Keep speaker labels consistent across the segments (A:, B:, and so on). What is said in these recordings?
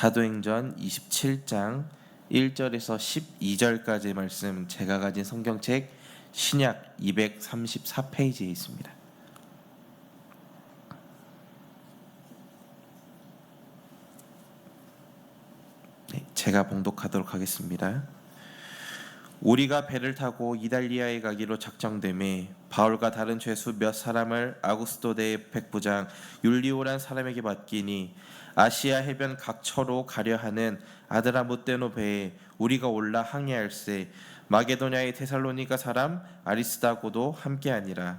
A: 사도행전 27장 1절에서 12절까지 말씀 제가 가진 성경책 신약 234페이지에 있습니다. 네, 제가 봉독하도록 하겠습니다. 우리가 배를 타고 이달리아에 가기로 작정됨에 바울과 다른 죄수 몇 사람을 아구스도 대 백부장 율리오란 사람에게 맡기니 아시아 해변 각처로 가려 하는 아드라무테노 배에 우리가 올라 항해할세 마게도냐의 테살로니가 사람 아리스다고도 함께하니라.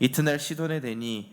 A: 이튿날 시돈에 되니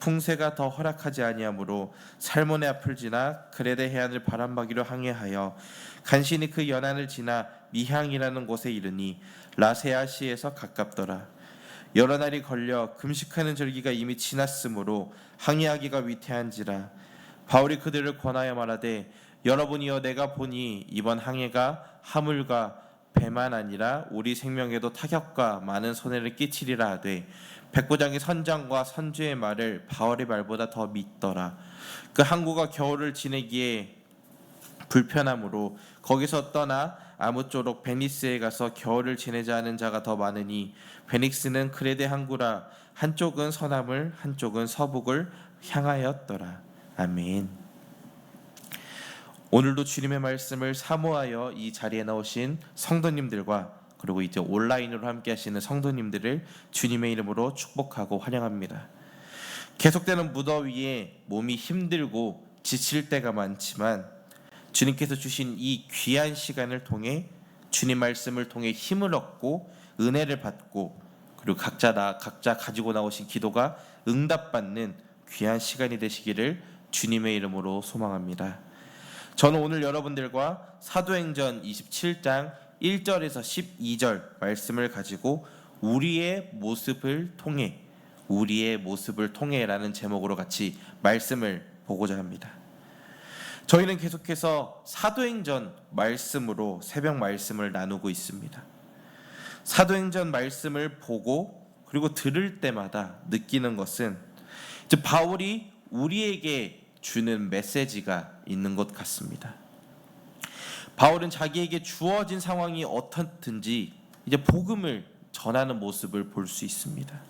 A: 풍세가 더 허락하지 아니하므로 살몬의 앞을 지나 그레데 해안을 바람막이로 항해하여 간신히 그 연안을 지나 미향이라는 곳에 이르니 라세아시에서 가깝더라. 여러 날이 걸려 금식하는 절기가 이미 지났으므로 항해하기가 위태한지라 바울이 그들을 권하여 말하되 여러분이여 내가 보니 이번 항해가 하물과 배만 아니라 우리 생명에도 타격과 많은 손해를 끼치리라 하되 백부장이 선장과 선주의 말을 바울의 말보다 더 믿더라 그 항구가 겨울을 지내기에 불편함으로 거기서 떠나 아무쪼록 베니스에 가서 겨울을 지내자 하는 자가 더 많으니 베닉스는 크레데 항구라 한쪽은 서남을 한쪽은 서북을 향하였더라 아멘. 오늘도 주님의 말씀을 사모하여 이 자리에 나오신 성도님들과 그리고 이제 온라인으로 함께 하시는 성도님들을 주님의 이름으로 축복하고 환영합니다. 계속되는 무더위에 몸이 힘들고 지칠 때가 많지만 주님께서 주신 이 귀한 시간을 통해 주님 말씀을 통해 힘을 얻고 은혜를 받고 그리고 각자 나 각자 가지고 나오신 기도가 응답받는 귀한 시간이 되시기를 주님의 이름으로 소망합니다. 저는 오늘 여러분들과 사도행전 27장 1절에서 12절 말씀을 가지고 우리의 모습을 통해 우리의 모습을 통해라는 제목으로 같이 말씀을 보고자 합니다. 저희는 계속해서 사도행전 말씀으로 새벽 말씀을 나누고 있습니다. 사도행전 말씀을 보고 그리고 들을 때마다 느끼는 것은 이제 바울이 우리에게 주는 메시지가 있는 것 같습니다. 바울은 자기에게 주어진 상황이 어떻든지 이제 복음을 전하는 모습을 볼 수 있습니다.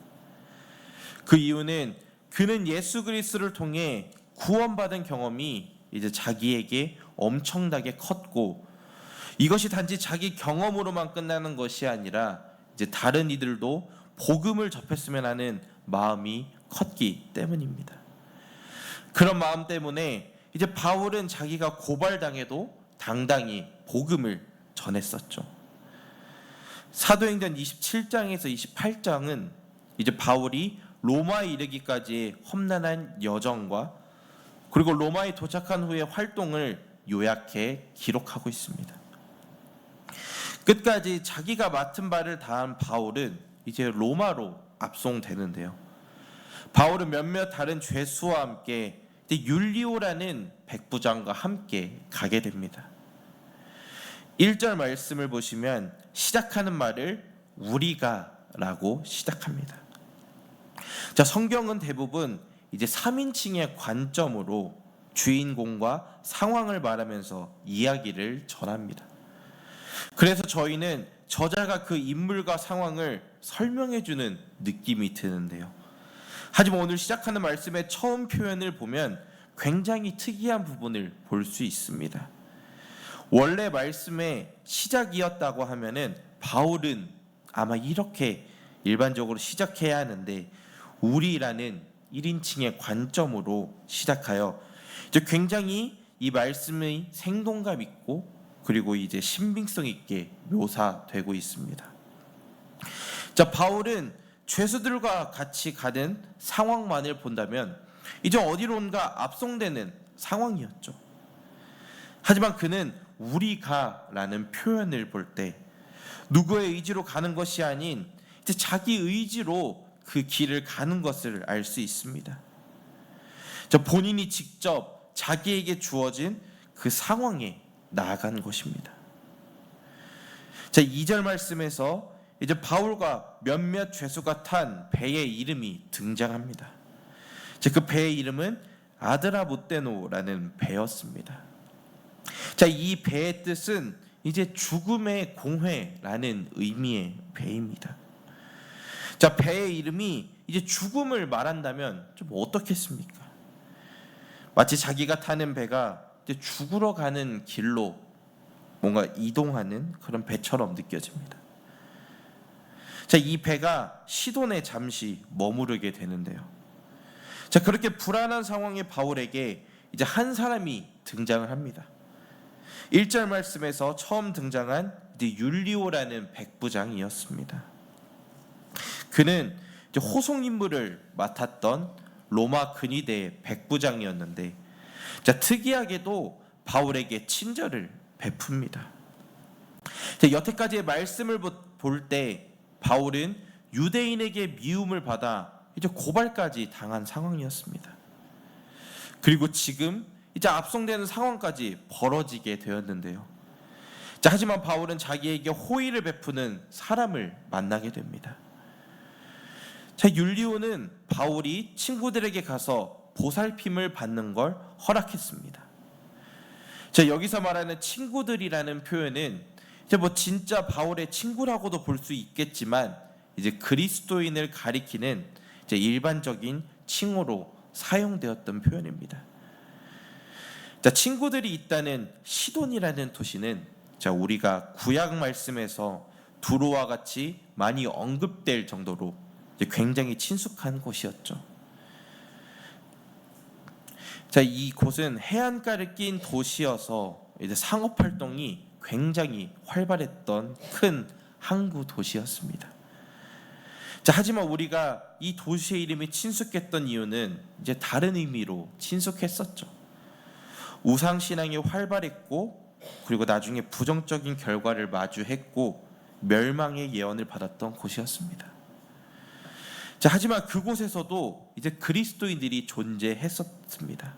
A: 그 이유는 그는 예수 그리스도를 통해 구원받은 경험이 이제 자기에게 엄청나게 컸고 이것이 단지 자기 경험으로만 끝나는 것이 아니라 이제 다른 이들도 복음을 접했으면 하는 마음이 컸기 때문입니다. 그런 마음 때문에 이제 바울은 자기가 고발당해도 당당히 복음을 전했었죠. 사도행전 27장에서 28장은 이제 바울이 로마에 이르기까지의 험난한 여정과 그리고 로마에 도착한 후의 활동을 요약해 기록하고 있습니다. 끝까지 자기가 맡은 바를 다한 바울은 이제 로마로 압송되는데요. 바울은 몇몇 다른 죄수와 함께 율리오라는 백부장과 함께 가게 됩니다. 1절 말씀을 보시면 시작하는 말을 우리가 라고 시작합니다. 자, 성경은 대부분 이제 3인칭의 관점으로 주인공과 상황을 말하면서 이야기를 전합니다. 그래서 저희는 저자가 그 인물과 상황을 설명해 주는 느낌이 드는데요. 하지만 오늘 시작하는 말씀의 처음 표현을 보면 굉장히 특이한 부분을 볼 수 있습니다. 원래 말씀의 시작이었다고 하면은 바울은 아마 이렇게 일반적으로 시작해야 하는데 우리라는 1인칭의 관점으로 시작하여 이제 굉장히 이 말씀의 생동감 있고 그리고 이제 신빙성 있게 묘사되고 있습니다. 자, 바울은 죄수들과 같이 가는 상황만을 본다면 이제 어디론가 압송되는 상황이었죠. 하지만 그는 우리가라는 표현을 볼 때 누구의 의지로 가는 것이 아닌 이제 자기 의지로 그 길을 가는 것을 알 수 있습니다. 저 본인이 직접 자기에게 주어진 그 상황에 나아간 것입니다. 자, 2절 말씀에서 이제 바울과 몇몇 죄수가 탄 배의 이름이 등장합니다. 자, 그 배의 이름은 아드라보테노라는 배였습니다. 자, 이 배의 뜻은 이제 죽음의 공회라는 의미의 배입니다. 자, 배의 이름이 이제 죽음을 말한다면 좀 어떻겠습니까? 마치 자기가 타는 배가 이제 죽으러 가는 길로 뭔가 이동하는 그런 배처럼 느껴집니다. 자, 이 배가 시돈에 잠시 머무르게 되는데요. 자, 그렇게 불안한 상황의 바울에게 이제 한 사람이 등장을 합니다. 1절 말씀에서 처음 등장한 율리오라는 백부장이었습니다. 그는 호송 임무를 맡았던 로마 근위대 백부장이었는데 자, 특이하게도 바울에게 친절을 베풉니다. 자, 여태까지의 말씀을 볼 때 바울은 유대인에게 미움을 받아 이제 고발까지 당한 상황이었습니다. 그리고 지금 이제 압송되는 상황까지 벌어지게 되었는데요. 자, 하지만 바울은 자기에게 호의를 베푸는 사람을 만나게 됩니다. 자, 율리오는 바울이 친구들에게 가서 보살핌을 받는 걸 허락했습니다. 자, 여기서 말하는 친구들이라는 표현은 이제 뭐 진짜 바울의 친구라고도 볼 수 있겠지만 이제 그리스도인을 가리키는 이제 일반적인 칭호로 사용되었던 표현입니다. 자, 친구들이 있다는 시돈이라는 도시는 자, 우리가 구약 말씀에서 두로와 같이 많이 언급될 정도로 굉장히 친숙한 곳이었죠. 자, 이 곳은 해안가를 낀 도시여서 이제 상업 활동이 굉장히 활발했던 큰 항구 도시였습니다. 자, 하지만 우리가 이 도시의 이름이 친숙했던 이유는 이제 다른 의미로 친숙했었죠. 우상 신앙이 활발했고 그리고 나중에 부정적인 결과를 마주했고 멸망의 예언을 받았던 곳이었습니다. 자, 하지만 그곳에서도 이제 그리스도인들이 존재했었습니다.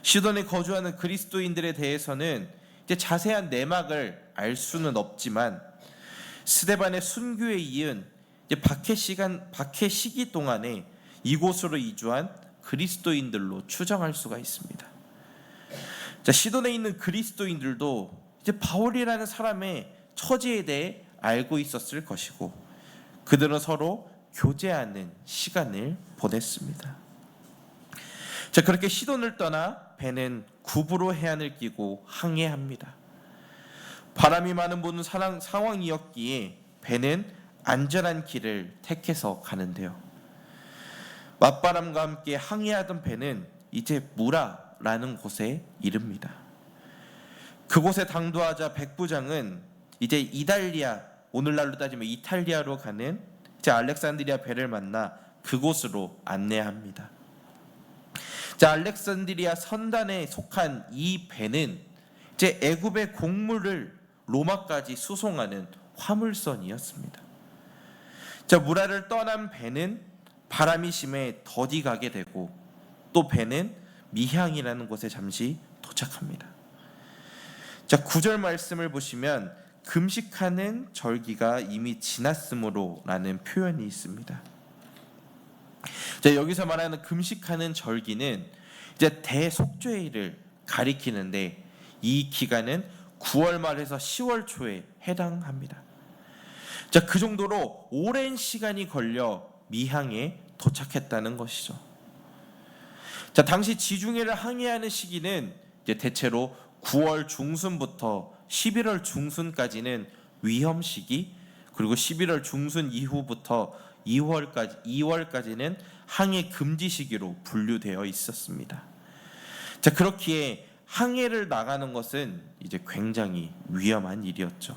A: 시돈에 거주하는 그리스도인들에 대해서는 이제 자세한 내막을 알 수는 없지만 스데반의 순교에 이은 이제 박해 시간 박해 시기 동안에 이곳으로 이주한 그리스도인들로 추정할 수가 있습니다. 자, 시돈에 있는 그리스도인들도 이제 바울이라는 사람의 처지에 대해 알고 있었을 것이고 그들은 서로 교제하는 시간을 보냈습니다. 자, 그렇게 시돈을 떠나 배는 구부로 해안을 끼고 항해합니다. 바람이 많은 보는 상황이었기에 배는 안전한 길을 택해서 가는데요. 맞바람과 함께 항해하던 배는 이제 무라라는 곳에 이릅니다. 그곳에 당도하자 백부장은 이제 이달리아 오늘날로 따지면 이탈리아로 가는 이제 알렉산드리아 배를 만나 그곳으로 안내합니다. 자, 알렉산드리아 선단에 속한 이 배는 이제 애굽의 곡물을 로마까지 수송하는 화물선이었습니다. 자, 무라를 떠난 배는 바람이 심해 더디 가게 되고 또 배는 미향이라는 곳에 잠시 도착합니다. 자, 구절 말씀을 보시면 금식하는 절기가 이미 지났으므로라는 표현이 있습니다. 자, 여기서 말하는 금식하는 절기는 이제 대속죄일을 가리키는데 이 기간은 9월 말에서 10월 초에 해당합니다. 자, 그 정도로 오랜 시간이 걸려 미항에 도착했다는 것이죠. 자, 당시 지중해를 항해하는 시기는 이제 대체로 9월 중순부터 11월 중순까지는 위험 시기 그리고 11월 중순 이후부터 2월까지 2월까지는 항해 금지 시기로 분류되어 있었습니다. 자, 그렇기에 항해를 나가는 것은 이제 굉장히 위험한 일이었죠.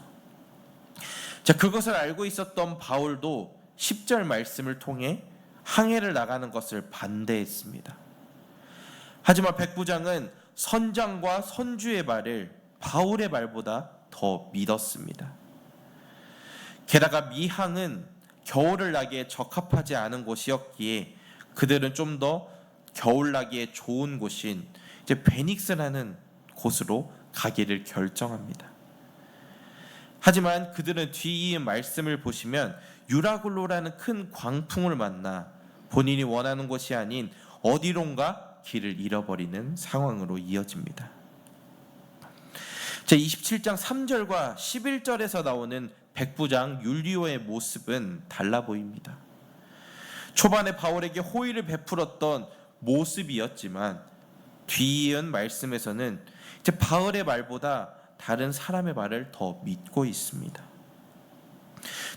A: 자, 그것을 알고 있었던 바울도 10절 말씀을 통해 항해를 나가는 것을 반대했습니다. 하지만 백부장은 선장과 선주의 말을 바울의 말보다 더 믿었습니다. 게다가 미항은 겨울을 나기에 적합하지 않은 곳이었기에 그들은 좀 더 겨울 나기에 좋은 곳인 이제 베닉스라는 곳으로 가기를 결정합니다. 하지만 그들은 뒤이은 말씀을 보시면 유라굴로라는 큰 광풍을 만나 본인이 원하는 곳이 아닌 어디론가 길을 잃어버리는 상황으로 이어집니다. 제 27장 3절과 11절에서 나오는 백부장 율리오의 모습은 달라 보입니다. 초반에 바울에게 호의를 베풀었던 모습이었지만 뒤이은 말씀에서는 이제 바울의 말보다 다른 사람의 말을 더 믿고 있습니다.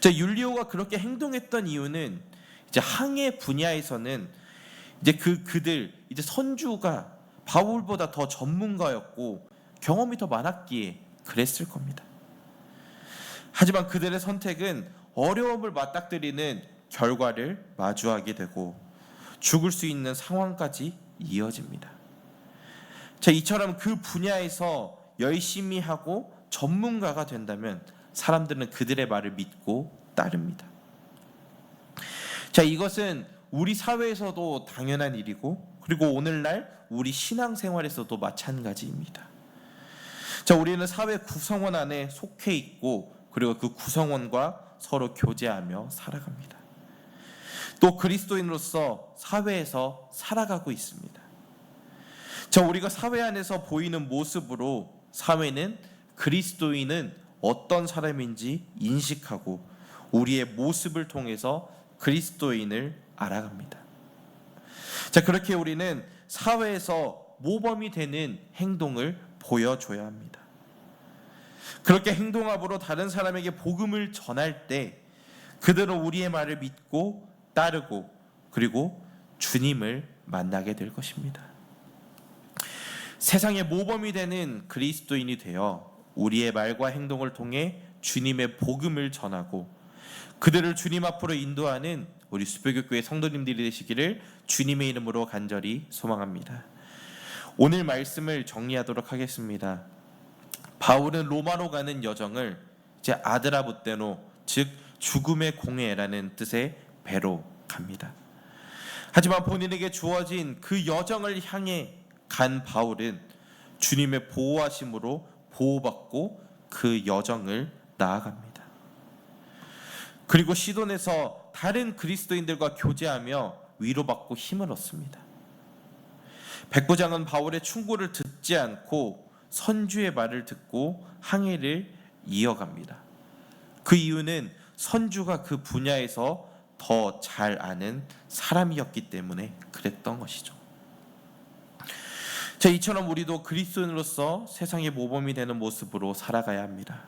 A: 자, 율리오가 그렇게 행동했던 이유는 이제 항해 분야에서는 이제 그 그들 이제 선주가 바울보다 더 전문가였고 경험이 더 많았기에 그랬을 겁니다. 하지만 그들의 선택은 어려움을 맞닥뜨리는 결과를 마주하게 되고 죽을 수 있는 상황까지 이어집니다. 자, 이처럼 그 분야에서 열심히 하고 전문가가 된다면 사람들은 그들의 말을 믿고 따릅니다. 자, 이것은 우리 사회에서도 당연한 일이고 그리고 오늘날 우리 신앙생활에서도 마찬가지입니다. 자, 우리는 사회 구성원 안에 속해 있고 그리고 그 구성원과 서로 교제하며 살아갑니다. 또 그리스도인으로서 사회에서 살아가고 있습니다. 자, 우리가 사회 안에서 보이는 모습으로 사회는 그리스도인은 어떤 사람인지 인식하고 우리의 모습을 통해서 그리스도인을 알아갑니다. 자, 그렇게 우리는 사회에서 모범이 되는 행동을 보여줘야 합니다. 그렇게 행동함으로 다른 사람에게 복음을 전할 때 그들은 우리의 말을 믿고 따르고 그리고 주님을 만나게 될 것입니다. 세상의 모범이 되는 그리스도인이 되어 우리의 말과 행동을 통해 주님의 복음을 전하고 그들을 주님 앞으로 인도하는 우리 수표교교회 성도님들이 되시기를 주님의 이름으로 간절히 소망합니다. 오늘 말씀을 정리하도록 하겠습니다. 바울은 로마로 가는 여정을 이제 아드라부테노 즉 죽음의 공회라는 뜻의 배로 갑니다. 하지만 본인에게 주어진 그 여정을 향해 간 바울은 주님의 보호하심으로 보호받고 그 여정을 나아갑니다. 그리고 시돈에서 다른 그리스도인들과 교제하며 위로받고 힘을 얻습니다. 백부장은 바울의 충고를 듣지 않고 선주의 말을 듣고 항해를 이어갑니다. 그 이유는 선주가 그 분야에서 더 잘 아는 사람이었기 때문에 그랬던 것이죠. 자, 이처럼 우리도 그리스도인으로서 세상의 모범이 되는 모습으로 살아가야 합니다.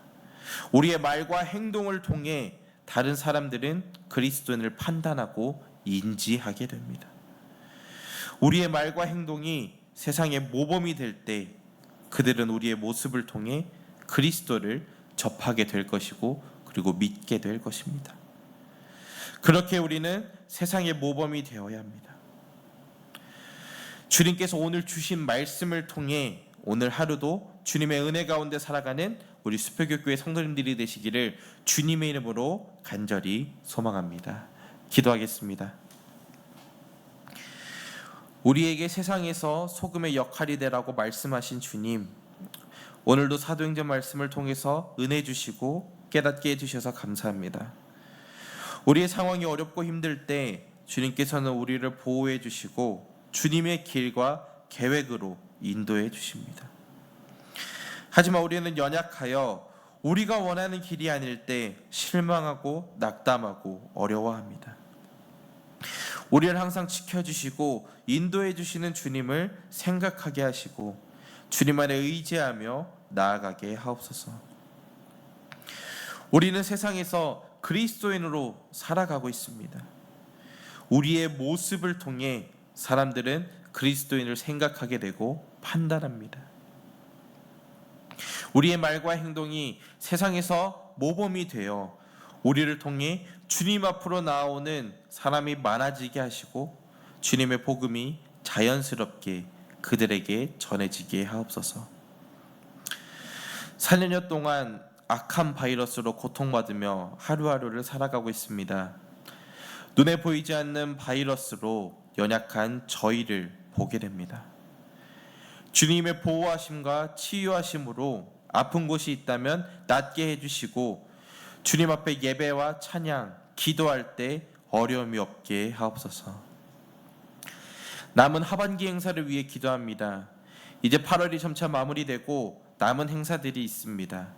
A: 우리의 말과 행동을 통해 다른 사람들은 그리스도인을 판단하고 인지하게 됩니다. 우리의 말과 행동이 세상의 모범이 될 때 그들은 우리의 모습을 통해 그리스도를 접하게 될 것이고 그리고 믿게 될 것입니다. 그렇게 우리는 세상의 모범이 되어야 합니다. 주님께서 오늘 주신 말씀을 통해 오늘 하루도 주님의 은혜 가운데 살아가는 우리 수표교교회 성도님들이 되시기를 주님의 이름으로 간절히 소망합니다. 기도하겠습니다. 우리에게 세상에서 소금의 역할이 되라고 말씀하신 주님, 오늘도 사도행전 말씀을 통해서 은혜 주시고 깨닫게 해주셔서 감사합니다. 우리의 상황이 어렵고 힘들 때 주님께서는 우리를 보호해 주시고 주님의 길과 계획으로 인도해 주십니다. 하지만 우리는 연약하여 우리가 원하는 길이 아닐 때 실망하고 낙담하고 어려워합니다. 우리를 항상 지켜주시고 인도해 주시는 주님을 생각하게 하시고 주님 안에 의지하며 나아가게 하옵소서. 우리는 세상에서 그리스도인으로 살아가고 있습니다. 우리의 모습을 통해 사람들은 그리스도인을 생각하게 되고 판단합니다. 우리의 말과 행동이 세상에서 모범이 되어 우리를 통해 주님 앞으로 나오는 사람이 많아지게 하시고 주님의 복음이 자연스럽게 그들에게 전해지게 하옵소서. 4년여 동안 악한 바이러스로 고통받으며 하루하루를 살아가고 있습니다. 눈에 보이지 않는 바이러스로 연약한 저희를 보게 됩니다. 주님의 보호하심과 치유하심으로 아픈 곳이 있다면 낫게 해주시고 주님 앞에 예배와 찬양, 기도할 때 어려움이 없게 하옵소서. 남은 하반기 행사를 위해 기도합니다. 이제 8월이 점차 마무리되고 남은 행사들이 있습니다.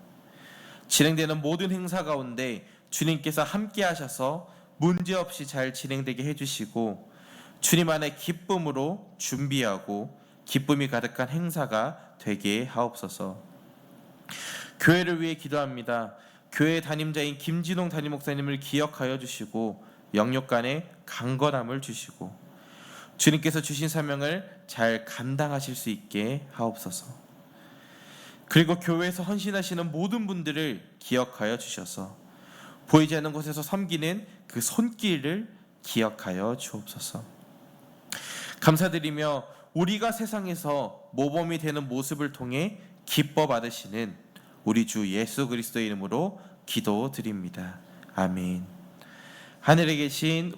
A: 진행되는 모든 행사 가운데 주님께서 함께 하셔서 문제 없이 잘 진행되게 해주시고 주님 안에 기쁨으로 준비하고 기쁨이 가득한 행사가 되게 하옵소서. 교회를 위해 기도합니다. 교회 담임자인 김진홍 담임 목사님을 기억하여 주시고 영육간에 강건함을 주시고 주님께서 주신 사명을 잘 감당하실 수 있게 하옵소서. 그리고 교회에서 헌신하시는 모든 분들을 기억하여 주셔서 보이지 않는 곳에서 섬기는 그 손길을 기억하여 주옵소서. 감사드리며 우리가 세상에서 모범이 되는 모습을 통해 기뻐 받으시는 우리 주 예수 그리스도의 이름으로 기도드립니다. 아멘. 하늘에 계신